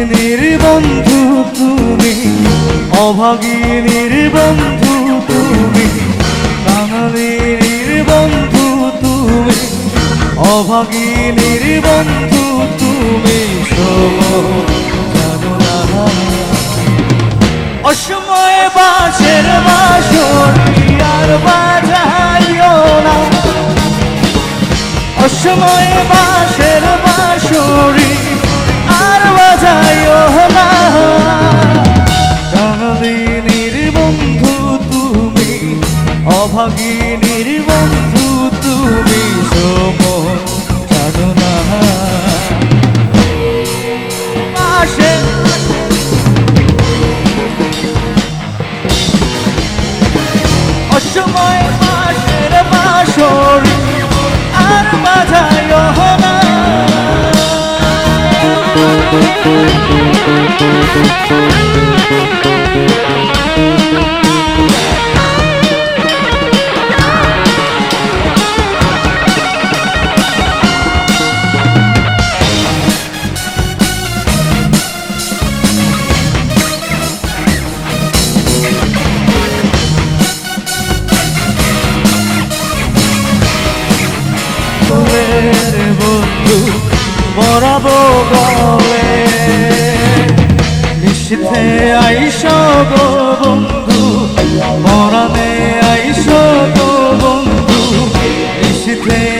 অভাগিনীর বন্ধু তুমি, অভাগিনীর বন্ধু তুমি বাঙালির বন্ধু তুমি, অভাগিনীর বন্ধু তুমি অসময়ে বাসের বাসর আর বাজাইও না। অসময়ে বাসের বাঁশরি অভাগিনীর বন্ধু তুমি সোম জানো না। বাসের অসময় বাসের বাঁশরি আর বাজাইও না ফুলের বন্ধু বরাবো গলে নিশ্চিতে আইস গো বন্ধু মরাবে আইস বন্ধু নিশিথে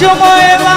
অসময়